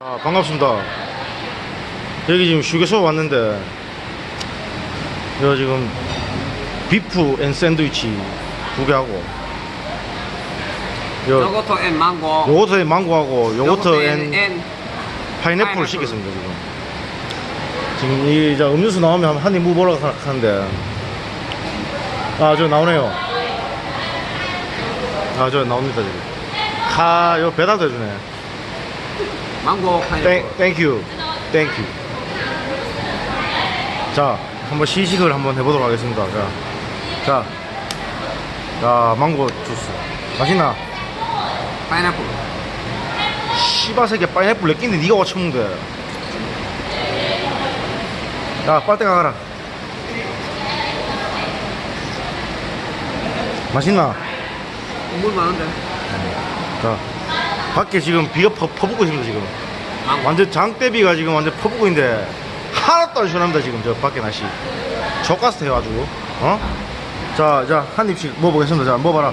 아, 반갑습니다. 여기 지금 휴게소 왔는데, 여기 지금 비프 앤 샌드위치 두 개 하고, 요 요거트 앤 망고. 요거트에 망고하고 요거트 앤앤 파인애플 파인애플. 시켰습니다, 지금. 지금 이, 이제 음료수 나오면 한입 무보라고 하는데, 아, 저 나오네요. 아, 저 나옵니다, 지금. 카, 요 배달도 해주네. 망고 파인애플. 땡, 땡큐. 땡큐. 자, 한번 시식을 한번 해보도록 하겠습니다. 자, 자, 자, 망고 주스. 맛있나? 파인애플. 씨바새끼 파인애플 내끼는데 니가 와쳐먹는데. 야, 빨대 가 가라. 맛있나? 물 많은데. 자, 밖에 지금 비가 퍼, 퍼붓고 있습니다, 지금. 망고. 완전 장대비가 지금 완전 퍼붓고 있는데 하나도 안 시원합니다 지금 저 밖에 날씨 족가스 해가지고 어? 자, 자, 한 입씩 먹어보겠습니다. 자, 먹어봐라.